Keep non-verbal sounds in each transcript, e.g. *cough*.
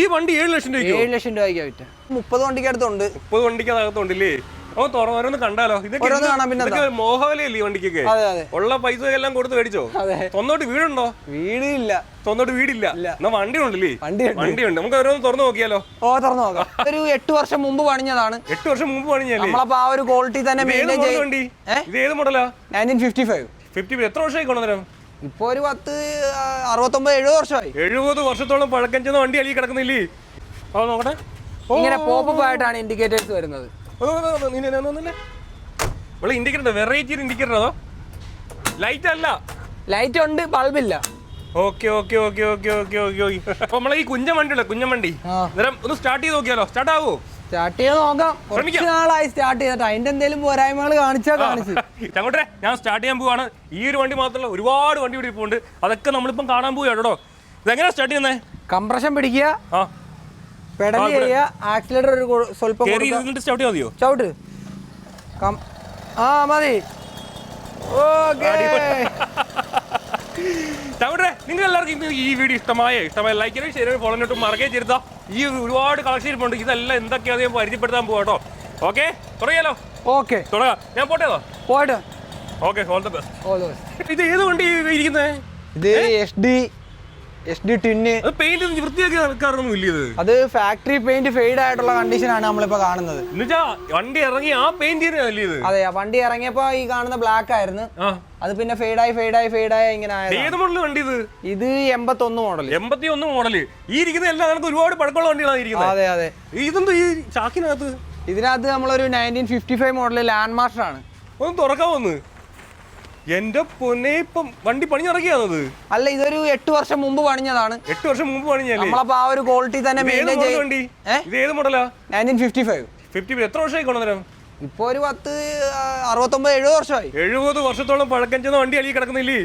ഈ വണ്ടി ഏഴ് ലക്ഷം രൂപ ഏഴ് ലക്ഷം രൂപയ്ക്ക് വിറ്റ മുപ്പത് വണ്ടിക്ക് അടുത്തുണ്ട്. മുപ്പത് വണ്ടിക്ക് അകത്തുണ്ടല്ലേ ഓ തുറന്നോരോന്ന് കണ്ടാലോ? ഇതൊക്കെ? മോഹവലയല്ലേ ഈ വണ്ടിക്കൊക്കെ? ഉള്ള പൈസ എല്ലാം കൊടുത്ത് മേടിച്ചോ? തൊന്നോട്ട് വീടുണ്ടോ? വീടില്ല. തൊന്നോട്ട് വീടില്ല. എന്നാ വണ്ടി ഉണ്ടല്ലേ? വണ്ടി ഉണ്ട് നമുക്ക് ഓരോന്ന് തുറന്നു നോക്കിയാലോ? ഓ തുറന്നു നോക്കാം. ഒരു എട്ട് വർഷം മുമ്പ് പണിഞ്ഞതാണ്. എട്ട് വർഷം മുമ്പ് പണിഞ്ഞല്ലേ നമ്മളപ്പോ ആ ഒരു ക്വാളിറ്റി തന്നെ? ഇത് ഏത് മോഡലാ നയന്റീൻ ഫിഫ്റ്റി ഫൈവ് ഫിഫ്റ്റി എത്ര വർഷമായി കൊണ്ടുവന്നേരം? ഇപ്പൊ ഒരു പത്ത് അറുപത്തൊമ്പത് എഴുപത് വർഷമായി. എഴുപത് വർഷത്തോളം പഴക്കം ചെന്ന വണ്ടി അലി കിടക്കുന്നില്ലേ? അത് നോക്കട്ടെ. ഇങ്ങനെ പോപ്പപ്പ് ആയിട്ടാണ് ഇൻഡിക്കേറ്റേഴ്സ് വരുന്നത്. ഇവിടെ ഇൻഡിക്കേറ്റർ വെറൈറ്റി ഇൻഡിക്കേറ്റർ അതോ ലൈറ്റ് അല്ല. ലൈറ്റ് ഉണ്ട് ബൾബില്ല okay okay okay okay okay okay okay നമ്മളെ ഈ കുഞ്ഞൻ വണ്ടി. ഉള്ള കുഞ്ഞൻ വണ്ടി ഒന്ന് സ്റ്റാർട്ട് ചെയ്ത് നോക്കിയാലോ? സ്റ്റാർട്ട് ആവോ? സ്റ്റാർട്ട് ചെയ്ത് നോക്കാം. കുറച്ച്. നാളായി സ്റ്റാർട്ട് ചെയ്തിട്ട്. അതിന്റെ എന്തെങ്കിലും പോരായ്മകൾ കാണിച്ചാ കാണിച്ചു. ചങ്ങോട്ടെ ഞാൻ സ്റ്റാർട്ട് ചെയ്യാൻ പോവാണ്. ഈ ഒരു വണ്ടി മാത്രമല്ല ഒരുപാട് വണ്ടി ഇവിടെ പോകുന്നുണ്ട് അതൊക്കെ നമ്മളിപ്പം കാണാൻ പോവുക കേട്ടോ ഇതെങ്ങനെയാ സ്റ്റാർട്ട് ചെയ്യുന്നത് കംപ്രഷൻ പിടിക്കുക. ആ. പെഡൽ. ചെയ്യുക. ആക്സിലേറ്റർ ഒരു സ്വല്പം സ്റ്റാർട്ട് ചെയ്യാൻ മതിയോ? ചവിട്ട്. കം- ആ മതി. ഓക്കേ ചവിട്ടെ നിങ്ങൾ എല്ലാവർക്കും ഇന്ന് ഈ വീഡിയോ ഇഷ്ടമായ ഇഷ്ടമായ ലൈക്ക് ചെയ്യണം ഷെയർ ഫോളോ ഇട്ടും മറക്കേ ചെയ്താ ഈ ഒരുപാട് കളക്ഷൻ ഇരിപ്പുണ്ട് ഇതെല്ലാം എന്തൊക്കെയാണ് ഞാൻ പരിചയപ്പെടുത്താൻ പോകട്ടോ കേട്ടോ. ഓക്കെ തുടങ്ങിയാലോ? ഓക്കെ തുടങ്ങാം. ഞാൻ പോട്ടേതോ പോയിട്ട്. Okay all the best all best ഇത് ഏത് വണ്ടി ഇരിക്കുന്നത് ഇത് എസ് ഡി എസ് ഡി അത് പെയിന്റ് വൃത്തിയാക്കി നടക്കാറൊന്നും ഇല്ല ഇത് അത് ഫാക്ടറി പെയിന്റ് ഫെയ്ഡ് ആയിട്ടുള്ള കണ്ടീഷനാണ് നമ്മളിപ്പോ കാണുന്നത്. എന്നുവെച്ചാ വണ്ടി ഇറങ്ങി ആ പെയിന്റ് ഇത്? അതെ വണ്ടി ഇറങ്ങിയപ്പോ ഈ കാണുന്ന ബ്ലാക്ക് ആയിരുന്നു. അത് പിന്നെ ഫെയ്ഡായി ഫെയ്ഡായി ഫെയ്ഡായി ഇങ്ങനെ ഏത് മോഡൽ വണ്ടി ഇത്? ഇത് എൺപത്തി ഒന്ന് മോഡൽ എൺപത്തി ഒന്ന് മോഡൽ ഈ ഇരിക്കുന്ന എല്ലാം നമുക്ക് ഒരുപാട് പഴക്കമുള്ള വണ്ടികളാണ് ഇരിക്കുന്നത്. അതെ അതെ. ഇതെന്തോ ഈ ചാക്കിനകത്ത്? ഇതിനകത്ത് നമ്മളൊരു nineteen fifty five model Land Master ആണ്. ഒന്ന് തുറക്കാൻ വന്ന് എന്റെ പൊന്നെ ഇപ്പം വണ്ടി പണിഞ്ഞിറക്കിയാണത് അല്ല ഇതൊരു എട്ട് വർഷം മുമ്പ് പണിഞ്ഞതാണ്. എട്ട് വർഷം മുമ്പ് പണിഞ്ഞല്ലേ? നമ്മളപ്പോ ആ ഒരു ക്വാളിറ്റി തന്നെ ഇത് ഏത് മെയിന്റെയിൻ ചെയ്യും വണ്ടി? ഇത് ഏത് മോഡലാ നയന്റീൻ ഫിഫ്റ്റി ഫൈവ് ഫിഫ്റ്റി എത്ര വർഷമായി കൊണ്ടുവന്നേരം ഇപ്പൊ ഒരു പത്ത് അറുപത്തൊമ്പത് എഴുപത് വർഷമായി. എഴുപത് വർഷത്തോളം പഴക്കം ചെന്ന വണ്ടി അലി കിടക്കുന്നില്ലേ?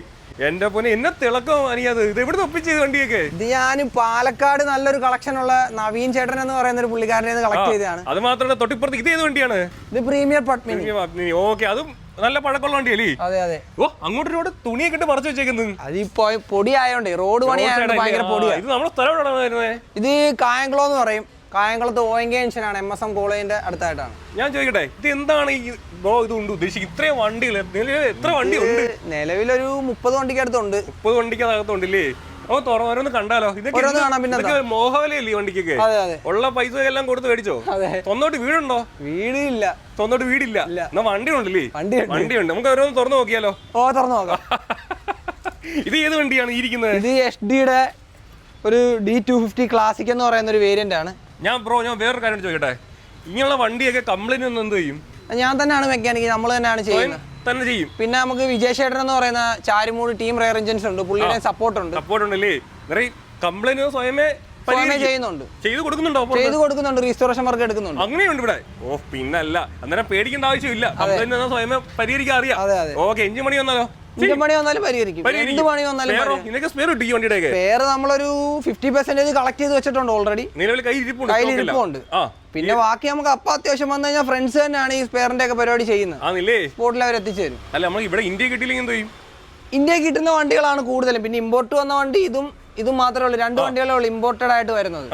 എന്റെ പൊന്നെ എന്നെ തിളക്കം അനിയത് ഇത് എവിടെ ഒപ്പിച്ച് വണ്ടിയൊക്കെ? ഇത് ഞാൻ പാലക്കാട് നല്ലൊരു കളക്ഷൻ ഉള്ള നവീൻ ചേട്ടൻ എന്ന് പറയുന്ന ഒരു പുള്ളിക്കാരനെ കളക്ട് ചെയ്തതാണ്. അത് മാത്രമല്ല തൊട്ടിപ്പുറത്ത് ഇത് ഏത് വണ്ടിയാണ്? ഇത് പ്രീമിയർ പത്മിനി. ഓക്കെ അതും നല്ല പഴക്കമുള്ള വണ്ടിയല്ലേ? അതെ അതെ. ഓ അങ്ങോട്ട് റോഡ് തുണിയൊക്കെ ഇട്ട് പറിച്ചു വെച്ചേക്കുന്നത് അതിപ്പോ പൊടി ആയോണ്ട് റോഡ് പണി ആയതുകൊണ്ട് ഭയങ്കര ഇത് നമ്മുടെ സ്ഥലം എവിടെയാണ് വരുന്നത് ഇത് കായംകുളം എന്ന് പറയും. കായംകുളത്ത് தோயेंगेன்ஷன் ആണ്. എം എസ് എം കോളേജിന്റെ അടുത്തായിട്ടാണ്. ഞാൻ ചോദിക്കട്ടെ ഇത് എന്താണ് ഈ ബ്രോ ഇത് ഉണ്ട് ഉദ്ദേശിക്കുന്നത്? ഇത്രയും വണ്ടികൾ നിലവിൽ എത്ര വണ്ടി ഉണ്ട്? നിലവിലൊരു മുപ്പത് വണ്ടിക്ക് അടുത്തുണ്ട് മുപ്പത് വണ്ടിക്ക് അകത്തുണ്ടല്ലേ ഓ ഓരോന്ന് കണ്ടാലോ? ഇതൊക്കെ? മോഹവലയല്ലേ വണ്ടിക്കൊക്കെ? അതെ അതെ. ഉള്ള പൈസ എല്ലാം കൊടുത്ത് മേടിച്ചോ? തൊന്നോട്ട് വീടുണ്ടോ? വീടില്ല. തൊന്നോട്ട് വീടില്ല. എന്നാ വണ്ടി ഉണ്ടല്ലേ വണ്ടി ഉണ്ട് നമുക്ക് ഓരോന്ന് തുറന്നു നോക്കിയാലോ? ഓ തുറന്നു നോക്കാം. *laughs* ഇത് ഏത് വണ്ടിയാണ് ഇരിക്കുന്നത്? ഇത് എസ് ഡിയുടെ ഒരു ഡി ടു ഫിഫ്റ്റി ക്ലാസിക് എന്ന് പറയുന്ന ഒരു വേരിയന്റ് ആണ് ഞാൻ ബ്രോ ഞാൻ വേറൊരു കാര്യം ചോദിക്കട്ടെ? ഇങ്ങനെയുള്ള വണ്ടിയൊക്കെ കംപ്ലൈന്റ് ഒന്നും എന്ത് ചെയ്യും? ഞാൻ തന്നെയാണ് മെക്കാനിക്ക് നമ്മൾ തന്നെയാണ് ചെയ്യുന്നത്. തന്നെ ചെയ്യും. പിന്നെ നമുക്ക് വിജയ് ചേട്ടൻ എന്ന് പറയുന്ന ചാരുമൂട് ടീം റെയർ എഞ്ചിൻസ് ഉണ്ട്. പുള്ളിയുടെ സപ്പോർട്ട് ഉണ്ട്. സപ്പോർട്ട് ഉണ്ടല്ലേ? നിറയെ കംപ്ലൈന്റ് സ്വയമേ. ചെയ്യുന്നുണ്ട്. ചെയ്തു കൊടുക്കുന്നുണ്ടോ ചെയ്തു ചെയ്ത് കൊടുക്കുന്നുണ്ട്. റീസ്റ്റോറേഷൻ വർക്ക് എടുക്കുന്നുണ്ട്. അങ്ങനെയുണ്ട് ഇവിടെ. ഓ പിന്നല്ല. അന്നേരം പേടിക്കേണ്ട ആവശ്യമില്ല. കംപ്ലൈന്റ് സ്വയമേ പരിഹരിക്കാൻ അറിയാം. അതെ അതെ. ഓക്കെ എഞ്ചിൻ മണി വന്നാലോ? എന്ത് പണി വന്നാലും പരിഹരിക്കും. എന്ത് പണി വന്നാലും പേര് നമ്മളൊരു ഫിഫ്റ്റി പെർസെന്റേജ് കളക്ട് ചെയ്ത് വെച്ചിട്ടുണ്ട് ഓൾറെഡി കയ്യിൽ ഇരിപ്പുണ്ട് പിന്നെ ബാക്കി നമുക്ക് അപ്പൊ അത്യാവശ്യം വന്നു കഴിഞ്ഞാൽ ഫ്രണ്ട്സ് തന്നെയാണ് ഈ സ്പെയറിന്റെ ഒക്കെ പരിപാടി ചെയ്യുന്നത്. സ്പോട്ടിൽ അവർ എത്തിച്ചു തരും. അല്ല നമ്മൾ ഇവിടെ ഇന്ത്യ കിട്ടിയില്ലെങ്കിൽ എന്ത് ചെയ്യും? ഇന്ത്യയിൽ കിട്ടുന്ന വണ്ടികളാണ് കൂടുതലും. പിന്നെ ഇമ്പോർട്ട് വന്ന വണ്ടി ഇതും ഇതും മാത്രമേ ഉള്ളൂ. രണ്ട് വണ്ടികളേ ഉള്ളൂ ഇമ്പോർട്ടഡ് ആയിട്ട് വരുന്നത്.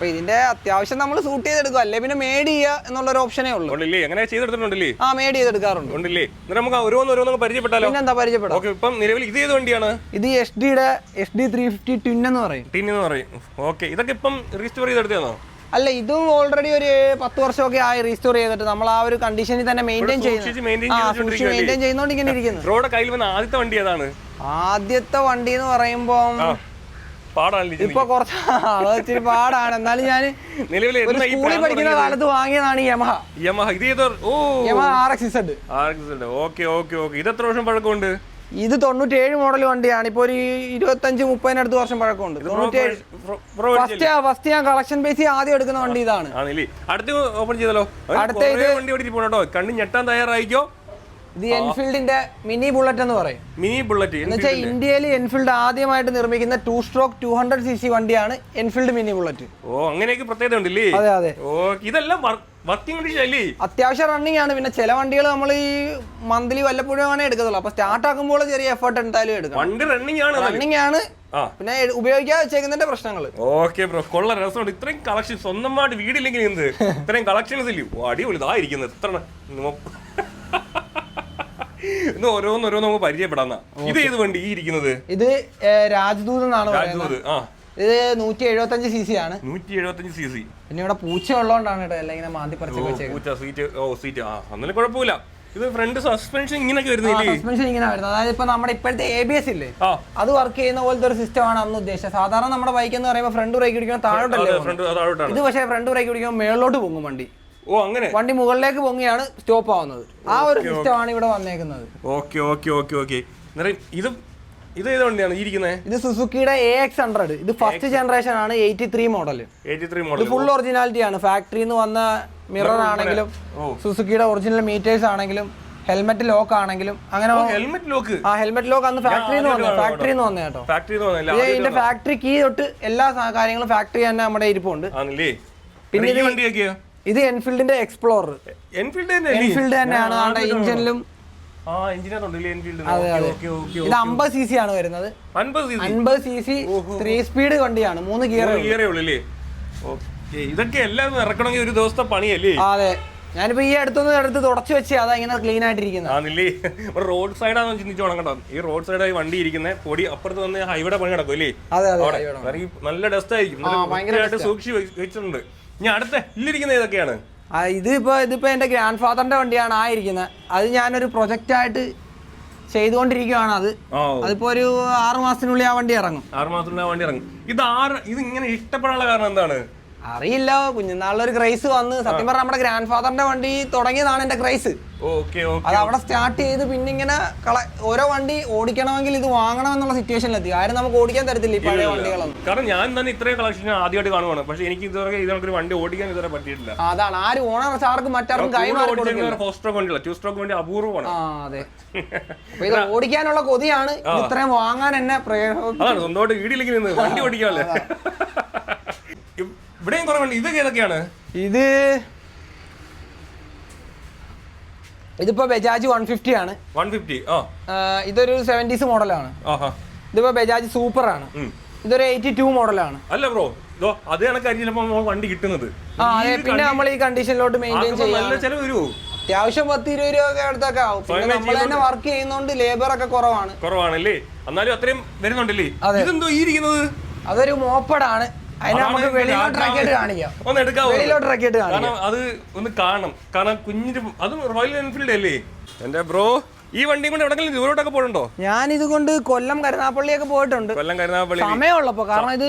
അപ്പൊ ഇതിന്റെ അത്യാവശ്യം നമ്മൾ സൂട്ട് ചെയ്തെടുക്കും. അല്ലെ? പിന്നെ മേഡ് ചെയ്യുക എന്നുള്ള ഒരു ഓപ്ഷനേ ഉള്ളൂ. ഉണ്ടല്ലേ? അങ്ങനെ ചെയ്തെടുത്തിട്ടുണ്ടല്ലേ? ആ മേഡ് ചെയ്തെടുക്കാറുണ്ട്. ഉണ്ടല്ലേ? എന്നിട്ട് നമുക്ക് ഓരോന്ന് ഓരോന്നൊക്കെ പരിചയപ്പെട്ടാലോ? പിന്നെന്താ പരിചയപ്പെടാം? ഓക്കെ ഇപ്പം നിലവിൽ ഇത് ഏത് വണ്ടിയാണ്? ഇത് എസ് ഡിയുടെ S D three fifty twin എന്ന് പറയും. ടിൻ എന്ന് പറയും. ഓക്കെ ഇതൊക്കെ ഇപ്പം റീസ്റ്റോർ ചെയ്തെടുത്തോ അല്ല ഇതും ഓൾറെഡി ഒരു പത്ത് വർഷമൊക്കെ ആയി റീസ്റ്റോർ ചെയ്തിട്ട്. നമ്മൾ ആ ഒരു കണ്ടീഷനിൽ തന്നെ മെയിന്റെയിൻ ചെയ്യുന്നു മെയിന്റെയിൻ ചെയ്യുന്നോണ്ട് ഇങ്ങനെ ഇരിക്കുന്നു. റോഡ് കയ്യിൽ വന്ന ആദ്യത്തെ വണ്ടി ഏതാണ്? ആദ്യത്തെ വണ്ടി എന്ന് പറയുമ്പോൾ ആ പാടാണല്ലേ ഇപ്പൊ കുറച്ച് ഇച്ചിരി പാടാണ്. എന്നാലും ഞാൻ നിലവിൽ സ്കൂളിൽ പഠിക്കുന്ന കാലത്ത് വാങ്ങിയതാണ് യമഹ. യമഹ ഇത് ഏതോ ഓ. Yamaha R X Z okay okay okay. ഇത് എത്ര വർഷം പഴക്കമുണ്ട്? ഇത് തൊണ്ണൂറ്റേഴ് മോഡൽ വണ്ടിയാണ്. ഇപ്പൊ ഒരു ഇരുപത്തഞ്ച് മുപ്പതിനടുത്ത് വർഷം പഴക്കമുണ്ട്. തൊണ്ണൂറ്റേഴ് ഫസ്റ്റ് ഫസ്റ്റ് ഞാൻ കളക്ഷൻ ബേസ് ആദ്യം എടുക്കുന്ന വണ്ടി ഇതാണ്. അടുത്ത് ഓപ്പൺ ചെയ്തല്ലോ അടുത്ത കുറേ വണ്ടി ഓടി പോകണോ കണ്ണ് ഞെട്ടാൻ തയ്യാറായിക്കോ? ഇത് എൻഫീൽഡിന്റെ മിനി ബുള്ളറ്റ് എന്ന് പറയും. മിനി ബുള്ളറ്റ് എന്ന് വെച്ചാൽ ഇന്ത്യയിൽ എൻഫീൽഡ് ആദ്യമായിട്ട് നിർമ്മിക്കുന്ന two stroke two hundred C C വണ്ടിയാണ് എൻഫീൽഡ് മിനി ബുള്ളറ്റ്. ഓ അങ്ങനെയൊക്കെ പ്രത്യേകത ഉണ്ടല്ലേ? അതെ അതെ. ഓ ഇതെല്ലാം അത്യാവശ്യം റണ്ണിങ് ആണ്. പിന്നെ ചില വണ്ടികൾ നമ്മൾ ഈ മന്ത്ലി വല്ലപ്പോഴും ആണ് എടുക്കത്തുള്ളൂ. അപ്പൊ സ്റ്റാർട്ട് ആക്കുമ്പോൾ ചെറിയ എഫേർട്ട് എന്തായാലും എടുക്കും വണ്ടി റണ്ണിങ് ആണ്. റണ്ണിങ് ആണ്. പിന്നെ ഉപയോഗിക്കാതെ വെച്ചേക്കുന്നതിന്റെ പ്രശ്നങ്ങൾ ഓക്കെ ബ്രോ കൊള്ള. രസമുണ്ട് ഇത്രയും കളക്ഷൻ സ്വന്തമായിട്ട് വീടില്ലെങ്കിൽ എന്ത്? ഇത്രയും കളക്ഷൻസ് ഇല്ലേ? അടിപൊളി. എത്ര ഇന്ന് ഓരോന്ന് ഓരോന്ന് നമുക്ക് പരിചയപ്പെടാന്ന ഇത് ഏത് വണ്ടി? ഈ ഇരിക്കുന്നത്? ഇത് രാജ്ദൂത് എന്നാണ് രാജ്ദൂത് ആ. ഇത് നൂറ്റി എഴുപത്തി അഞ്ച് സി സി ആണ്. നൂറ്റി എഴുപത്തഞ്ച് സി സി. പിന്നെ ഇവിടെ പൂച്ച ഉള്ളതുകൊണ്ടാണ് കേട്ടോ എല്ലാം ഇങ്ങനെ മാന്തി പറിച്ചൊക്കെ പൂച്ച സീറ്റ് ഓ സീറ്റ് ആ അന്നേരം കുഴപ്പമില്ല. ഇത് ഫ്രണ്ട് സസ്പെൻഷൻ ഇങ്ങനെയൊക്കെ വരുന്നില്ലേ സസ്പെൻഷൻ ഇങ്ങനെ വരുന്നത്. അതായത് ഇപ്പൊ നമ്മുടെ ഇപ്പോഴത്തെ എ ബി എസ് ഇല്ലേ? അത് വർക്ക് ചെയ്യുന്ന പോലത്തെ ഒരു സിസ്റ്റം ആണ് അന്ന് ഉദ്ദേശിച്ചത്. സാധാരണ നമ്മുടെ ബൈക്ക് എന്ന് പറയുമ്പോൾ ഫ്രണ്ട് ബ്രേക്ക് പിടിക്കുമ്പോൾ താഴോട്ടല്ലേ ഇത് പക്ഷേ ഫ്രണ്ട് ബ്രേക്ക് പിടിക്കുമ്പോൾ മേളിലോട്ട് പോകും വണ്ടി. ഓ അങ്ങനെ. വണ്ടി മുകളിലേക്ക് പൊങ്ങിയാണ് സ്റ്റോപ്പ് ആവുന്നത്. ആ ഒരു സിസ്റ്റം ആണ് ഇവിടെ വന്നേക്കുന്നത്. ഓക്കെ ഓക്കെ ഓക്കെ ഓക്കെ ഇത് ഇത് ഏത് വണ്ടിയാണ്? ഇരിക്കുന്നത് ഇത് സുസുക്കിയുടെ എ എക്സ് ഹൺഡ്രഡ് ഇത് ഫസ്റ്റ് ജനറേഷൻ ആണ് eighty three model eighty three model full originality ആണ് ഫാക്ടറിയിൽ നിന്ന് വന്ന മിറർ ആണെങ്കിലും സുസുക്കിയുടെ ഒറിജിനൽ മീറ്റേഴ്സ് ആണെങ്കിലും ഹെൽമെറ്റ് ലോക്ക് ആണെങ്കിലും അങ്ങനെ ഹെൽമെറ്റ് ലോക്ക് ആ ഹെൽമെറ്റ് ലോക്ക് അന്ന് ഫാക്ടറിയിൽ നിന്ന് വന്നത്. ഫാക്ടറിയിൽ നിന്ന് വന്നേ കേട്ടോ. ഇതിന്റെ ഫാക്ടറി കീ തൊട്ട് എല്ലാ കാര്യങ്ങളും ഫാക്ടറി തന്നെ നമ്മുടെ ഇരിപ്പുണ്ട്. പിന്നെ ഇത് എൻഫീൽഡിന്റെ എക്സ്പ്ലോറർ എൻഫീൽഡ് എൻഫീൽഡ് തന്നെയാണ് ഓക്കെ ഇത് അമ്പത് സി സി ആണ് വരുന്നത്. അൻപത് സി സി ത്രീ സ്പീഡ് വണ്ടിയാണ്. മൂന്ന് ഗിയർ ഇതൊക്കെ എല്ലാം ഇറക്കണമെങ്കിൽ ഒരു ദിവസത്തെ പണിയല്ലേ? അതെ. ഞാനിപ്പോ ഈ അടുത്തൊന്ന് എടുത്ത് തുടച്ചു വെച്ച് അതാ ഇങ്ങനെ ക്ലീൻ ആയിട്ടിരിക്കുന്നത്. റോഡ് സൈഡാന്ന് ചിന്തിച്ചു കേട്ടോ. ഈ റോഡ് സൈഡായി വണ്ടി ഇരിക്കുന്നത് പൊടി അപ്പുറത്ത് വന്ന് ഹൈവേയുടെ പണി നടക്കും അല്ലേ നല്ല ഡസ്റ്റ് ആയിരിക്കും. സൂക്ഷിച്ച് വെച്ചിട്ടുണ്ട്. ഇനി അടുത്ത ഇല്ലിരിക്കുന്ന ഏതൊക്കെയാണ്? ആ, ഇത് ഇപ്പൊ ഇതിപ്പോ എന്റെ ഗ്രാൻഡ് ഫാദറിന്റെ വണ്ടിയാണ് ആ ഇരിക്കുന്നത് അത് ഞാനൊരു പ്രൊജക്റ്റ് ആയിട്ട് ചെയ്തുകൊണ്ടിരിക്കുകയാണ് അത്. അതിപ്പോ ഒരു ആറു മാസത്തിനുള്ളിൽ ആ വണ്ടി ഇറങ്ങും. ആറു മാസത്തിനുള്ളിൽ ആ വണ്ടി ഇറങ്ങും. ഇത് ആറ് ഇത് ഇങ്ങനെ ഇഷ്ടപ്പെടാനുള്ള കാരണം എന്താണ്? അറിയില്ല. കുഞ്ഞുനാളിലൊരു ക്രൈസ് വന്ന്. സത്യം പറഞ്ഞ നമ്മുടെ ഗ്രാൻഡ് ഫാദറിന്റെ വണ്ടി തുടങ്ങിയതാണ് എന്റെ ക്രൈസ് അത് അവിടെ സ്റ്റാർട്ട് ചെയ്ത് പിന്നെ ഇങ്ങനെ ഓരോ വണ്ടി ഓടിക്കണമെങ്കിൽ ഇത് വാങ്ങണം എന്നുള്ള സിറ്റുവേഷനിലെത്തി ആരും നമുക്ക് ഓടിക്കാൻ തരത്തില്ല ഈ പഴയ വണ്ടികളൊന്നും. കാരണം ഞാൻ തന്നെ ഇത്രയും കളക്ഷൻ ആദ്യമായിട്ട് കാണുവാണ്. പക്ഷെ എനിക്ക് ഇതുവരെ ഇതിനൊരു വണ്ടി ഓടിക്കാൻ ഇതുവരെ പറ്റിയിട്ടില്ല. അതാണ്. ആരും ഓണർ ആർക്കും മറ്റാർക്കും ഫോർ സ്ട്രോക്ക് വണ്ടിയില്ല ടു സ്ട്രോക്ക് വണ്ടി അപൂർവമാണ്. അതെ. *laughs* ഇത് ഓടിക്കാനുള്ള കൊതിയാണ്. ഇത് ഇത്രയും വാങ്ങാൻ എന്നെ പ്രേരണ സ്വന്തമായിട്ട് വീടിലേക്ക് നിന്ന് വണ്ടി ഓടിക്കാമല്ലേ ഇവിടെയും കുറെ ഇത് ഇതൊക്കെ ഏതൊക്കെയാണ്? ഇത് ഇതിപ്പോ ബജാജ് വൺ ഫിഫ്റ്റി ആണ്. വൺ ഫിഫ്റ്റി ഇതൊരു സെവന്റീസ് മോഡലാണ് ഇതിപ്പോ ബജാജ് സൂപ്പർ ആണ്. ഇതൊരു എയ്റ്റി ടു മോഡലാണ് അല്ല ബ്രോ ഇതോ അതേ കണക്കായിരിക്കും വണ്ടി കിട്ടുന്നത്. പിന്നെ നമ്മൾ ഈ കണ്ടീഷനിലോട്ട് മെയിന്റെയിൻ ചെയ്യാം അത്യാവശ്യം പത്ത് ഇരുപത് രൂപ ഒക്കെ അടുത്തൊക്കെ ആവും. പിന്നെ നമ്മൾ തന്നെ വർക്ക് ചെയ്യുന്നോണ്ട് ലേബർ ഒക്കെ കുറവാണ്. കുറവാണല്ലേ? എന്നാലും അത്രയും വരുന്നുണ്ടല്ലേ? അതെന്തോ ഈ ഇരിക്കുന്നത്? അതൊരു മോപ്പടാണ് അതിനെ നമുക്ക് കാണിക്കാം. ഒന്ന് എടുക്കാവോ? കാണിക്കാം. അത് ഒന്ന് കാണണം. കാരണം കുഞ്ഞിന്റെ അത് റോയൽ എൻഫീൽഡ് അല്ലേ? എന്റെ ബ്രോ. ഈ വണ്ടി കൊണ്ട് എവിടെങ്കിലും ദൂരോട്ടൊക്കെ പോയിട്ടുണ്ടോ? ഞാൻ ഇതുകൊണ്ട് കൊല്ലം കരുനാപ്പള്ളിയൊക്കെ പോയിട്ടുണ്ട്. കൊല്ലം കരുനാപ്പള്ളി സമയമുള്ളപ്പോ കാരണം ഇത്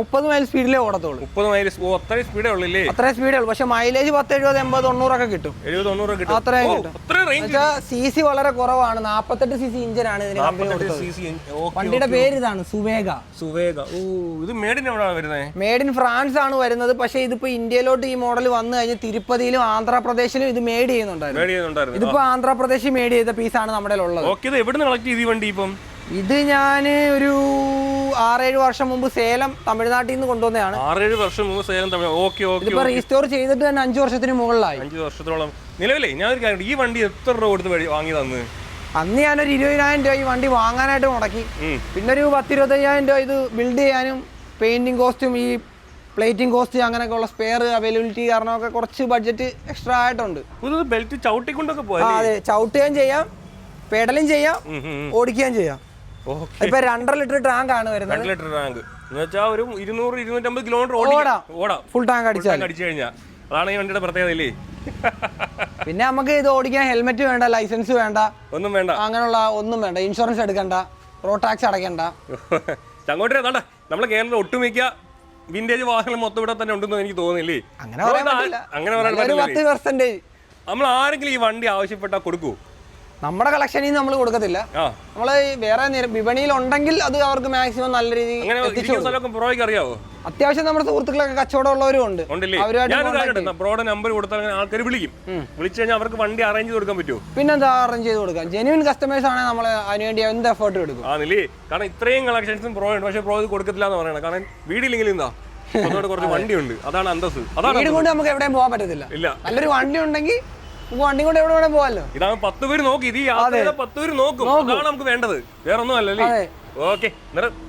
മുപ്പത് മൈൽ സ്പീഡിലേ ഓടത്തുള്ളൂ. മുപ്പത് മൈൽ അത്ര സ്പീഡേ ഉള്ളില്ലേ? അത്ര സ്പീഡേ ഉള്ളൂ. പക്ഷെ മൈലേജ് പത്ത് എഴുപത് എൺപത് തൊണ്ണൂറൊക്കെ കിട്ടും. എഴുപത് തൊണ്ണൂറ് കിട്ടും. അത്രയും ഓ, കിട്ടും. സി സി വളരെ കുറവാണ്. നാപ്പത്തെട്ട് സി സി ഇതിന് സി സി വണ്ടിയുടെ പേര് ഇതാണ് സുവേഗ. സുവേഗ. ഓ ഇത് മേഡിന് എവിടെയാണ് വരുന്നത് മേഡ് ഇൻ ഫ്രാൻസ് ആണ് വരുന്നത്. പക്ഷെ ഇതിപ്പോ ഇന്ത്യയിലോട്ട് ഈ മോഡൽ വന്നു കഴിഞ്ഞ് തിരുപ്പതിയിലും ആന്ധ്രാപ്രദേശിലും ഇത് മേഡ് ചെയ്യുന്നുണ്ടായിരുന്നു. മേഡ് ചെയ്യുന്നുണ്ടായിരുന്നു. ഇതിപ്പോ ആന്ധ്രാപ്രദേശിൽ മേഡ് ചെയ്ത പീസാണ് നമ്മുടെ ഉള്ളത് ഓക്കെ ഇത് എവിടുന്ന് കളക്ട് ചെയ്ത് ഈ വണ്ടി ഇപ്പം? ഇത് ഞാൻ ഒരു ആറേഴ് വർഷം മുമ്പ് സേലം തമിഴ്നാട്ടിൽ നിന്ന് കൊണ്ടുവന്നതാണ്. ആറേഴ് വർഷം മുമ്പ് സേലം തമിഴ് ഓക്കെ ഓക്കെ ഇതിപ്പോ റീസ്റ്റോർ ചെയ്തിട്ട് തന്നെ അഞ്ചു വർഷത്തിന് മുകളിലായി. അഞ്ച് വർഷത്തോളം. നിലവിലെ ഞാൻ ഒരു കാര്യം ഈ വണ്ടി എത്ര രൂപ കൊടുത്ത് വഴി വാങ്ങി തന്ന്? അന്ന് ഞാനൊരു ഇരുപതിനായിരം രൂപ ഈ വണ്ടി വാങ്ങാനായിട്ട് മുടക്കി. ഉം. പിന്നെ ഒരു പത്തിരുപത്തയ്യായിരം രൂപ ഇത് ബിൽഡ് ചെയ്യാനും പെയിന്റിങ് കോസ്റ്റും ഈ പ്ലേറ്റിംഗ് കോസ്റ്റ് അങ്ങനെയൊക്കെ ഉള്ള സ്പെയർ അവൈലബിലിറ്റി കാരണമൊക്കെ കുറച്ച് ബഡ്ജറ്റ് എക്സ്ട്രാ ആയിട്ടുണ്ട്. പുതിയത് ബെൽറ്റ് ചവിട്ടിക്കൊണ്ടൊക്കെ ആ അതെ. ചവിട്ടുകയും ചെയ്യാം. പെഡലും ചെയ്യാം ഓടിക്കുകയും ചെയ്യാം. ഇപ്പൊ രണ്ടര ലിറ്റർ ടാങ്ക് ആണ് വരുന്നത്. രണ്ട് ലിറ്റർ ടാങ്ക് എന്ന് വെച്ചാൽ ഒരു ഇരുന്നൂറ് ഇരുന്നൂറ്റമ്പത് കിലോമീറ്റർ ഓടാം. ഓടാം. ഫുൾ ടാങ്ക് അടിച്ചാൽ അടിച്ചു കഴിഞ്ഞാൽ അതാണ് ഈ വണ്ടിയുടെ പ്രത്യേകത ഇല്ലേ? പിന്നെ നമുക്ക് ഇത് ഓടിക്കാൻ ഹെൽമെറ്റ് വേണ്ട ലൈസൻസ് വേണ്ട. ഒന്നും വേണ്ട. അങ്ങനെയുള്ള ഒന്നും വേണ്ട. ഇൻഷുറൻസ് എടുക്കണ്ട. Road tax അടയ്ക്കണ്ട. *laughs* ചങ്ങോട്ടേ അതാണ്ട നമ്മളെ കേരളത്തിൽ ഒട്ടുമിക്ക വിന്റേജ് വാഹനങ്ങൾ മൊത്തം ഇവിടെ തന്നെ ഉണ്ടെന്ന് എനിക്ക് തോന്നുന്നില്ലേ? അങ്ങനെ അങ്ങനെ നമ്മൾ ആരെങ്കിലും ഈ വണ്ടി ആവശ്യപ്പെട്ടാൽ കൊടുക്കൂ. നമ്മുടെ കളക്ഷനിൽ നിന്ന് നമ്മൾ കൊടുക്കത്തില്ല. നമ്മൾ നമ്മൾ വേറെ നിര- വിപണിയിൽ ഉണ്ടെങ്കിൽ അത് അവർക്ക് മാക്സിമം നല്ല രീതിയിൽ. അറിയാവോ? അത്യാവശ്യം നമ്മുടെ സുഹൃത്തുക്കളൊക്കെ കച്ചവടം ഉള്ളവരും ഉണ്ട് ബ്രോയുടെ നമ്പർ കൊടുത്താൽ ആൾക്കാർ വിളിക്കും. വിളിച്ചു കഴിഞ്ഞാൽ അവർക്ക് വണ്ടി അറേഞ്ച് ചെയ്ത് കൊടുക്കാൻ പറ്റുമോ? പിന്നെന്താ അറേഞ്ച് ചെയ്ത് കൊടുക്കാം? ജെനുവിൻ കസ്റ്റമേഴ്സ് ആണെങ്കിൽ നമ്മൾ അതിനുവേണ്ടി എന്ത് എഫേർട്ട് എടുക്കും? ആണല്ലേ? കാരണം ഇത്രയും കളക്ഷൻസും ബ്രോ ഉണ്ട്. പക്ഷേ ബ്രോ ഇത് കൊടുക്കത്തില്ല എന്ന് പറയണം. കാരണം വീടില്ലെങ്കിൽ എന്താ? *laughs* കുറച്ച് വണ്ടിയുണ്ട് അതാണ് അന്തസ് അതാണ് വീട് കൊണ്ട് നമുക്ക് എവിടെയും പോകാൻ പറ്റത്തില്ല. ഇല്ല. നല്ലൊരു വണ്ടി ഉണ്ടെങ്കിൽ വണ്ടി കൊണ്ട് എവിടെ വേണേലും പോകാമല്ലോ ഇതാണ് പത്ത് പേര് നോക്കി. ഇത് ഈ യാത്ര പത്ത് പേര് നോക്കും. അതാണ് നമുക്ക് വേണ്ടത്. വേറെ ഒന്നും അല്ലല്ലേ. ഓക്കെ.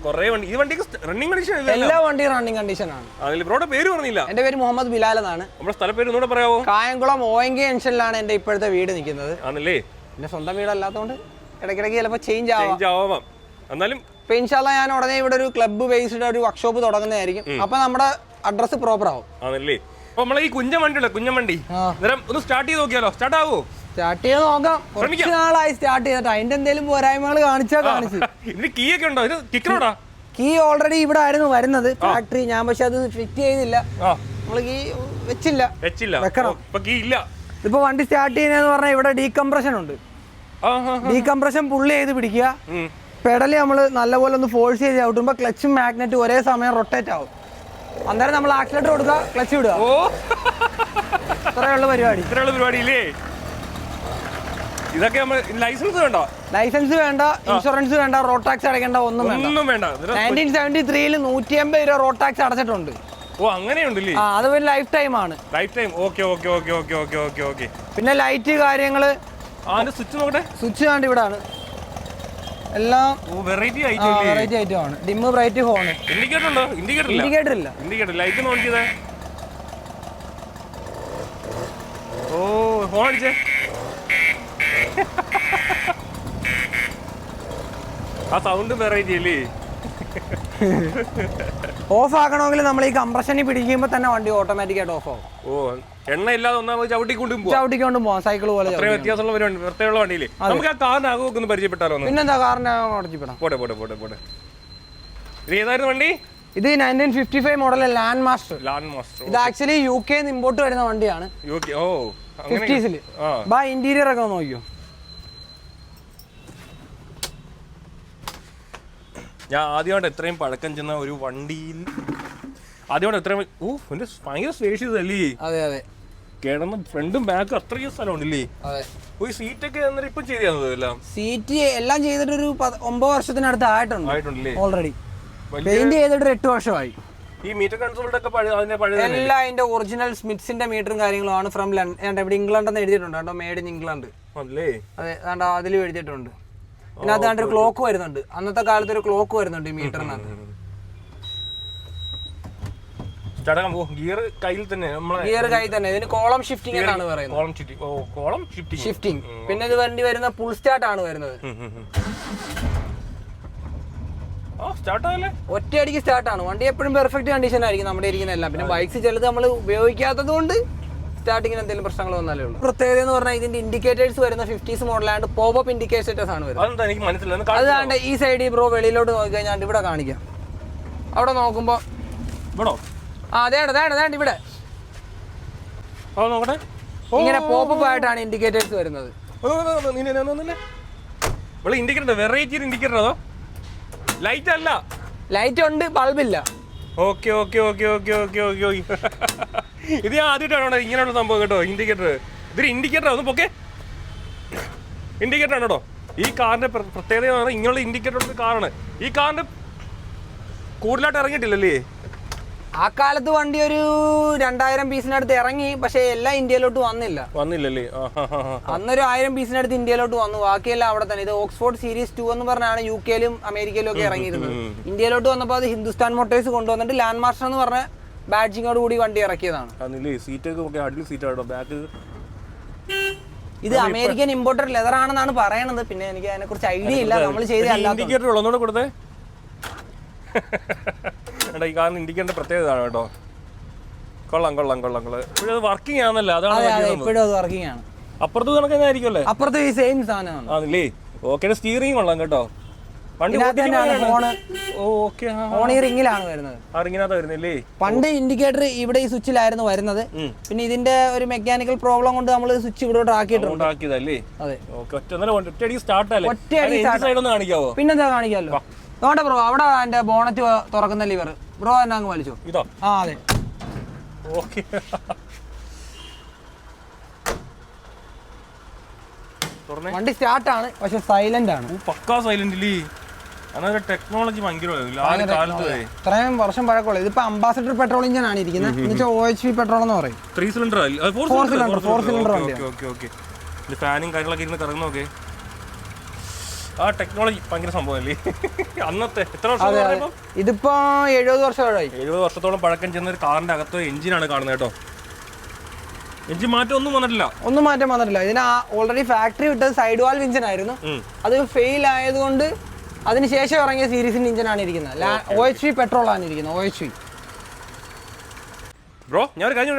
കുറെ വണ്ടി ഈ വണ്ടിക്ക് റണ്ണിങ് കണ്ടീഷൻ എല്ലാ വണ്ടിയും റണ്ണിങ് കണ്ടീഷൻ ആണ്. അതിൽ ബ്രോയുടെ പേര് പറഞ്ഞില്ല. എന്റെ പേര് മുഹമ്മദ് ബിലാൽ എന്നാണ്. നമ്മുടെ സ്ഥലപ്പേര് ഒന്നുകൂടെ പറയാമോ കായംകുളം എൻ ജംഗ്ഷനിലാണ് എന്റെ ഇപ്പോഴത്തെ വീട് നിൽക്കുന്നത്. ആണല്ലേ? എന്റെ സ്വന്തം വീടല്ലാത്തതുകൊണ്ട് ഇടയ്ക്കിടയ്ക്ക് ചിലപ്പോൾ ചേഞ്ച് ആവാം. ചേഞ്ച് ആവാം. എന്നാലും ഇപ്പൊ ഇൻഷാല്ല ഞാൻ ഉടനെ ഇവിടെ ഒരു ക്ലബ്ബ് ബേസ്ഡ് ഒരു വർക്ക്ഷോപ്പ് തുടങ്ങുന്നതായിരിക്കും. അപ്പൊ നമ്മുടെ അഡ്രസ് പ്രോപ്പർ ആവും. ആണല്ലേ? അപ്പൊ നമ്മളെ ഈ കുഞ്ഞൻ വണ്ടി ഉണ്ടല്ലോ കുഞ്ഞൻ വണ്ടി. അന്നേരം ഒന്ന് സ്റ്റാർട്ട് ചെയ്ത് നോക്കിയാലോ? സ്റ്റാർട്ട് ആവോ? സ്റ്റാർട്ട് ചെയ്ത് നോക്കാം. കുറച്ച് നാളായി സ്റ്റാർട്ട് ചെയ്തിട്ട്. അതിന്റെ എന്തെങ്കിലും പോരായ്മകൾ കാണിച്ചാ കാണിച്ചു. ഇതിന് കീ ഒക്കെ ഉണ്ടോ? ഇത് കിക്കറോടാ കീ ഓൾറെഡി ഇവിടെ ആയിരുന്നു വരുന്നത്. ഫാക്ടറി ഞാൻ പക്ഷെ അത് ഫിറ്റ് ചെയ്തില്ല നമ്മൾ കീ വെച്ചില്ല. വെച്ചില്ല. വെക്കണം. ഇപ്പൊ കീ ഇല്ല. ഇപ്പൊ വണ്ടി സ്റ്റാർട്ട് ചെയ്യുന്നതെന്ന് പറഞ്ഞാൽ ഇവിടെ ഡീകംപ്രഷൻ ഉണ്ട്. ഡീകംപ്രഷൻ പുള്ളി ചെയ്ത് പിടിക്കുക. പെഡൽ നമ്മൾ നല്ലപോലെ ഒന്ന് ഫോഴ്സ് ചെയ്ത് ചവിട്ടുമ്പോൾ ക്ലച്ചും മാഗ്നറ്റും ഒരേ സമയം റൊട്ടേറ്റ് ആവും. അന്നേരം നമ്മൾ ആക്സിലേറ്റർ കൊടുക്കുക ക്ലച്ച് വിടുക ഓ. ഇത്രയുള്ള പരിപാടി. ഇത്രയുള്ള പരിപാടി ഇല്ലേ ഇതൊക്കെ നമ്മൾ ലൈസൻസ് വേണ്ടോ? ലൈസൻസ് വേണ്ട ഇൻഷുറൻസ് വേണ്ട റോഡ് ടാക്സ് അടയ്ക്കേണ്ട ഒന്നും വേണ്ട. ഒന്നും വേണ്ട. നയന്റീൻ സെവന്റി ത്രീയിൽ നൂറ്റി അമ്പത് രൂപ റോഡ് ടാക്സ് അടച്ചിട്ടുണ്ട്. ഓ അങ്ങനെയുണ്ടല്ലേ? ആ അത് ഒരു ലൈഫ് ടൈം ആണ്. Life time okay okay okay okay okay okay okay പിന്നെ ലൈറ്റ് കാര്യങ്ങൾ. ആ സ്വിച്ച് നോക്കട്ടെ. സ്വിച്ച് കണ്ട് ഇവിടെ ആണ് എല്ലാം വെറൈറ്റി വെറൈറ്റി ഐറ്റം ആണ്. ഡിമ്മ് ബ്രൈറ്റ് ഫോൺ ഇൻഡിക്കേറ്റർ ഉണ്ടോ? ഇൻഡിക്കേറ്റർ ഇല്ല? ഇൻഡിക്കേറ്റർ ഇല്ല. ഇൻഡിക്കേറ്റർ ലൈറ്റ് ഓൺ ചെയ്തേ. ഓ ഫോൺ അടിച്ചേ. ആ സൗണ്ട് വെറൈറ്റി അല്ലേ? *laughs* ഓഫ് ആക്കണമെങ്കിൽ നമ്മൾ ഈ കംപ്രഷനിൽ പിടിക്കുമ്പോൾ തന്നെ വണ്ടി ഓട്ടോമാറ്റിക് ആയിട്ട് ഓഫ് ആവും. ഓ എണ്ണ ഇല്ലാതെ ഒന്നാമത് ചവിട്ടിക്കൊണ്ടും പോവാം. ചവിട്ടിക്കൊണ്ട് പോവാം സൈക്കിൾ പോലെ അത്രയും വ്യത്യാസമുള്ള പരിപാടി പ്രത്യേകമുള്ള വണ്ടിയില്ലേ? നമുക്ക് ആ കാറിന് അകമൊക്കെ ഒന്ന് പരിചയപ്പെട്ടാലോ ഒന്ന്? പിന്നെന്താ കാറിന്റെ ഉടച്ചിപ്പെടാം. പോട്ടെ പോട്ടെ പോട്ടെ പോട്ടെ. ഇത് ഏതായിരുന്നു വണ്ടി? ഇത് nineteen fifty five model Land Master Land Master ഇത് ആക്ച്വലി യു കെ ഇമ്പോർട്ട് വരുന്ന വണ്ടിയാണ്. ഓ ഫിഫ്റ്റീസിൽ ആ. ഇന്റീരിയർ ഒക്കെ നോക്കിയോ ഞാൻ ആദ്യമായിട്ട് എത്രയും പഴക്കം ചെന്ന ഒരു വണ്ടിയിൽ ആദ്യമായിട്ട് എത്രയും ഓ എന്റെ ഭയങ്കര സ്പേഷ്യസ് അല്ലേ അതെ അതെ. കിടന്ന് ഫ്രണ്ടും ബാക്കും അത്രയും സ്ഥലമുണ്ടല്ലേ? ഈ സീറ്റൊക്കെ അന്നേരം ഇപ്പം ചെയ്തത് എല്ലാം സീറ്റ് എല്ലാം ചെയ്തിട്ട് ഒരു ഒമ്പത് വർഷത്തിനടുത്ത് ആയിട്ടുണ്ട്. ആയിട്ടുണ്ടല്ലേ? ഓൾറെഡി പെയിന്റ് ചെയ്തിട്ട് ഒരു എട്ട് വർഷമായി. ഈ മീറ്റർ കൺസോൾട്ട് ഒക്കെ പഴയ അതിന്റെ പഴയ എല്ലാം അതിന്റെ ഒറിജിനൽ സ്മിത്സിന്റെ മീറ്ററും കാര്യങ്ങളുമാണ് ഫ്രം ലണ്ടൻ ഇവിടെ ഇംഗ്ലണ്ട് എന്ന് എഴുതിയിട്ടുണ്ട്. കേട്ടോ മേഡ് ഇൻ ഇംഗ്ലണ്ട് അല്ലേ? അതെ അതിലും എഴുതിയിട്ടുണ്ട്. പിന്നെ കണ്ടൊരു ക്ലോക്ക് വരുന്നുണ്ട്. അന്നത്തെ കാലത്ത് ഒരു ക്ലോക്ക് വരുന്നുണ്ട് ഈ മീറ്ററിനകത്ത്. ഗിയർ കയ്യിൽ തന്നെ ഗിയർ കൈ തന്നെ. ഇതിന് കോളം ഷിഫ്റ്റിംഗ് എന്നാണ് പറയുന്നത്. ഷിഫ്റ്റിംഗ് പിന്നെ ഇത് വണ്ടി വരുന്ന പുൾ സ്റ്റാർട്ട് ആണ് വരുന്നത്. ഒറ്റയടിക്ക് സ്റ്റാർട്ട് ആണ്. വണ്ടി എപ്പോഴും പെർഫെക്റ്റ് കണ്ടീഷൻ ആയിരിക്കും. നമ്മുടെ ഇരിക്കുന്ന എല്ലാം. പിന്നെ ബൈക്ക് ചിലത് നമ്മൾ ഉപയോഗിക്കാത്തത് കൊണ്ട് സ്റ്റാർട്ടിങ്ങിന് എന്തെങ്കിലും പ്രശ്നങ്ങൾ വന്നാലേ ഉള്ളൂ. പ്രത്യേകത എന്ന് പറഞ്ഞാൽ ഇതിന്റെ ഇൻഡിക്കേറ്റേഴ്സ് വരുന്ന ഫിഫ്റ്റീസ് മോഡലാണ്ട് പോപ്പ് ഇൻഡിക്കേറ്റേഴ്സ് ആണ് വരുന്നത്. അതെന്താ എനിക്ക് മനസ്സിലായി? ഒന്ന് അത് കാണിച്ച് ദാണ്ട് ഈ സൈഡിൽ ബ്രോ വെളിയിലോട്ട് നോക്കി കഴിഞ്ഞാൽ ഇവിടെ കാണിക്കാം. അവിടെ നോക്കുമ്പോൾ ഇവിടോ? ആ അതെ അതെ അതെ ഇവിടെ. നോക്കട്ടെ. ഇങ്ങനെ പോപ്പ് ആയിട്ടാണ് ഇൻഡിക്കേറ്റേഴ്സ് വരുന്നത്. ഇവിടെ ഇൻഡിക്കേറ്റർ വെറൈറ്റി ഇൻഡിക്കേറ്റർ അതോ? ലൈറ്റ് അല്ല. ലൈറ്റ് ഉണ്ട് ബൾബില്ല okay okay okay okay okay okay okay. *laughs* ഇത് ഞാൻ ആദ്യമായിട്ടാണ് ഇങ്ങനെയുള്ള സംഭവം കേട്ടോ ഇൻഡിക്കേറ്റർ ഇതൊരു ഇൻഡിക്കേറ്റർ ഒന്ന് പൊക്കെ. ഇൻഡിക്കേറ്റർ ആണ് കേട്ടോ. ഈ കാറിന്റെ പ്ര- പ്രത്യേകത ഇങ്ങനെയുള്ള ഇൻഡിക്കേറ്റർ കാറാണ്. ഈ കാറിന്റെ കൂടുതലായിട്ട് ഇറങ്ങിയിട്ടില്ലല്ലേ? ആ കാലത്ത് വണ്ടി ഒരു രണ്ടായിരം പീസിനടുത്ത് ഇറങ്ങി പക്ഷെ എല്ലാം ഇന്ത്യയിലോട്ട് വന്നില്ല. വന്നില്ലല്ലേ? അന്നൊരു ആയിരം പീസിനടുത്ത് ഇന്ത്യയിലോട്ട് വന്നു. ബാക്കിയെല്ലാം അവിടെ തന്നെ. ഇത് ഓക്സ്ഫോർഡ് സീരീസ് ടു എന്ന് പറഞ്ഞാണ് യു കെയിലും അമേരിക്കയിലും ഒക്കെ ഇറങ്ങിയിരുന്നത്. ഇന്ത്യയിലോട്ട് വന്നപ്പോൾ അത് ഹിന്ദുസ്ഥാൻ മോട്ടേഴ്സ് കൊണ്ടുവന്നിട്ട് ലാൻഡ് മാസ്റ്റർ എന്ന് പറഞ്ഞ ബാഡ്ജിങ്ങോട് കൂടി വണ്ടി ഇറക്കിയതാണ്. ഇത് അമേരിക്കൻ ഇമ്പോർട്ടഡ് ലെതർ ആണെന്നാണ് പറയണത്. പിന്നെ എനിക്ക് അതിനെ കുറിച്ച് ഐഡിയ ഇല്ല. നമ്മൾ ചെയ്തേ ഇൻഡിക്കേറ്റർ ഉള്ളതുകൊണ്ട് കൊടുത്തേ? *laughs* എടാ ഈ കാറിന് ഇൻഡിക്കേറ്റർ പ്രത്യേകത കേട്ടോ. കൊള്ളാം കൊള്ളാം കൊള്ളാം കൊള്ളാം. ഇപ്പോഴും അത് വർക്കിംഗ് ആണല്ലോ? അതാണ് അതെ ഇപ്പോഴും അത് വർക്കിംഗ് ആണ്. അപ്പുറത്ത് കണക്ക് തന്നെ ആയിരിക്കുമല്ലേ അപ്പുറത്ത് ഈ സെയിം സാധനമാണ്. ആണല്ലേ? ഓക്കെ സ്റ്റിയറിംഗ് കൊള്ളാം കേട്ടോ. വണ്ടി ഇതിനകത്ത് തന്നെയാണ് ഫോണ് ഓക്കെ ഫോൺ ഈ റിങ്ങിലാണ് വരുന്നത്. വരുന്നില്ലേ പണ്ട് ഇൻഡിക്കേറ്റർ ഇവിടെ ഈ സ്വിച്ചിലായിരുന്നു വരുന്നത്. ഉം. പിന്നെ ഇതിന്റെ ഒരു മെക്കാനിക്കൽ പ്രോബ്ലം കൊണ്ട് നമ്മൾ സ്വിച്ച് ഇവിടോട്ട് ആക്കിയിട്ടുണ്ട്. ഉണ്ടാക്കിയതല്ലേ അതെ. ഓക്കെ ഒറ്റ ഒന്നര ഒറ്റയടി സ്റ്റാർട്ട് അല്ലേ? ഒറ്റയടി start. സൈഡ് ഒന്ന് കാണിക്കാവോ? പിന്നെന്താ കാണിക്കാമല്ലോ നോട്ടെ ബ്രോ അവിടെ എന്റെ ബോണറ്റ് തുറക്കുന്ന ലിവർ ബ്രോ എന്നെ അങ്ങ് വലിച്ചു. ഇതോ? ആ അതെ. ഓക്കെ വണ്ടി സ്റ്റാർട്ട് ആണ് പക്ഷെ സൈലന്റ് ആണ്. പക്കാ സൈലന്റ് ടെക്നോളജി ഭയങ്കരമായിരുന്നു ആ ഒരു ഇത്രയും വർഷം പഴക്കമുള്ള ഇതിപ്പോ അംബാസഡർ പെട്രോൾ ഇഞ്ചൻ ആണ് ഇരിക്കുന്നത്. എന്നുവെച്ചാൽ ഒ എച്ച് പി പെട്രോൾ എന്ന് പറയും. Three cylinder four cylinder four cylinder ഫാനും കാര്യങ്ങളൊക്കെ ഇരുന്ന് കറങ്ങുന്നൊക്കെ ആ ടെക്നോളജി ഭയങ്കര സംഭവമല്ലേ? *laughs* അന്നത്തെ എത്ര വർഷം ഇതിപ്പോ എഴുപത് വർഷമായി. എഴുപത് വർഷത്തോളം പഴക്കം ചെന്ന ഒരു കാറിന്റെ അകത്ത് എഞ്ചിനാണ് കാണുന്നത് കേട്ടോ. എഞ്ചിൻ മാറ്റം ഒന്നും വന്നിട്ടില്ല. ഒന്നും മാറ്റം വന്നിട്ടില്ല. ഇതിന് ഓൾറെഡി ഫാക്ടറി വിട്ടത് സൈഡ് വാൽവ് എഞ്ചിൻ ആയിരുന്നു. അത് ഫെയിൽ ആയതുകൊണ്ട് അതിനുശേഷം ഇറങ്ങിയ സീരീസിന്റെ എഞ്ചിനാണ് ഇരിക്കുന്നത്. ഒ എച്ച് വി പെട്രോൾ ആണ് ഇരിക്കുന്നത് ഒ എച്ച് വി ബ്രോ ഞാൻ ഒരു കാര്യം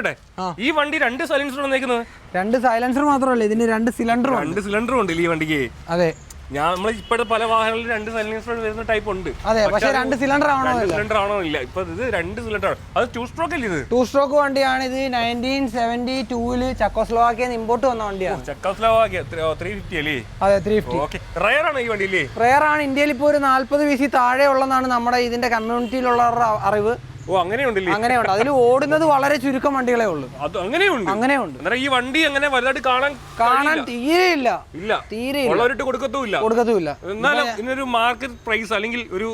ഈ വണ്ടി രണ്ട് സൈലൻസർ വന്നേക്കുന്നത്? രണ്ട് സൈലൻസർ മാത്രമല്ല ഇതിന് രണ്ട് സിലിണ്ടർ രണ്ട് സിലിണ്ടർ ഉണ്ട് ഈ വണ്ടിക്ക്? അതെ. ഞാൻ നമ്മൾ ഇപ്പോഴത്തെ പല വാഹനങ്ങളിലും രണ്ട് സൈലൻസർ വരുന്ന ടൈപ്പ് ഉണ്ട്. അതെ പക്ഷേ രണ്ട് സിലിണ്ടർ ആണോ സിലിണ്ടർ ആണോ ഇല്ല. ഇപ്പൊ ഇത് രണ്ട് സിലിണ്ടർ ആണ്. അത് ടു സ്ട്രോക്ക് അല്ലേ ഇത്? ടു സ്ട്രോക്ക് വണ്ടിയാണ് ഇത്. നയന്റീൻ സെവന്റി ടൂൽ ചക്കോസ്ലോവാക്കിയ ഇമ്പോർട്ട് വന്ന വണ്ടിയാണ്. ചെക്കോസ്ലോവാക്കിയ ത്രീ ഫിഫ്റ്റി അല്ലേ? അതെ ത്രീ ഫിഫ്റ്റി ഓക്കെ റയർ ആണ് ഈ വണ്ടി അല്ലേ റെയർ ആണ്. ഇന്ത്യയിൽ ഇപ്പോൾ ഒരു നാല്പത് വി സി താഴെ ഉള്ളതാണ് നമ്മുടെ ഇതിന്റെ കമ്മ്യൂണിറ്റിയിലുള്ളവരുടെ അറിവ്. ഓ അങ്ങനെയുണ്ടല്ലേ? അങ്ങനെയുണ്ട്. അതിൽ ഓടുന്നത് വളരെ ചുരുക്കം വണ്ടികളെ ഉള്ളൂ. അത് അങ്ങനെയുണ്ട്. അങ്ങനെയുണ്ട്. അന്നേരം ഈ വണ്ടി അങ്ങനെ വലുതായിട്ട് കാണാൻ കാണാൻ തീരെ ഇല്ല ഇല്ല. തീരെ ഉള്ളവരിട്ട് കൊടുക്കത്തുമില്ല. കൊടുക്കത്തുമില്ല. എന്നാലും ഇതിനൊരു മാർക്കറ്റ് പ്രൈസ് അല്ലെങ്കിൽ ഒരു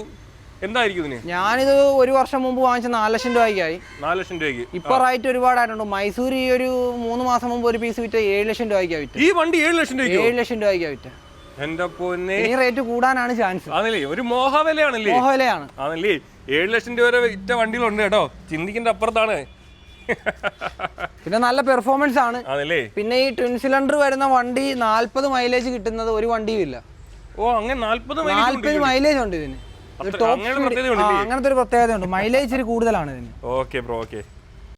എന്തായിരിക്കും ഇതിന്? ഞാനിത് ഒരു വർഷം മുമ്പ് വാങ്ങിച്ച നാല് ലക്ഷം രൂപയ്ക്കായി. നാല് ലക്ഷം രൂപയ്ക്ക്. ഇപ്പൊ റേറ്റ് ഒരുപാടായിട്ടുണ്ട്. മൈസൂർ ഈ ഒരു മൂന്ന് മാസം മുമ്പ് ഒരു പീസ് വിറ്റ ഏഴ് ലക്ഷം രൂപയ്ക്കാ വിറ്റ് ഈ വണ്ടി ഏഴ് ലക്ഷം രൂപ ഏഴ് ലക്ഷം രൂപയ്ക്കാ വിറ്റ് എന്റെ പൊന്നെ. ഈ റേറ്റ് കൂടാനാണ് ചാൻസ്. ആണല്ലേ? ഒരു മോഹവിലയാണല്ലേ? മോഹവിലയാണ്. ആണല്ലേ? ഏഴ് ലക്ഷം രൂപ വരെ വിറ്റ വണ്ടികളുണ്ട് കേട്ടോ. ചിന്തിക്കേണ്ട അപ്പുറത്താണ്. പിന്നെ നല്ല പെർഫോമൻസ് ആണ്. അതല്ലേ പിന്നെ ഈ ട്വിൻ സിലിണ്ടർ വരുന്ന വണ്ടി നാല്പത് മൈലേജ് കിട്ടുന്നത് ഒരു വണ്ടിയും ഇല്ല ഓ അങ്ങനെ നാല്പത് നാല്പത് മൈലേജ് ഉണ്ട് ഇതിന്. അങ്ങനത്തെ ഒരു പ്രത്യേകത ഉണ്ട് മൈലേജ് ഇച്ചിരി കൂടുതലാണ് ഇതിന്. Okay bro okay.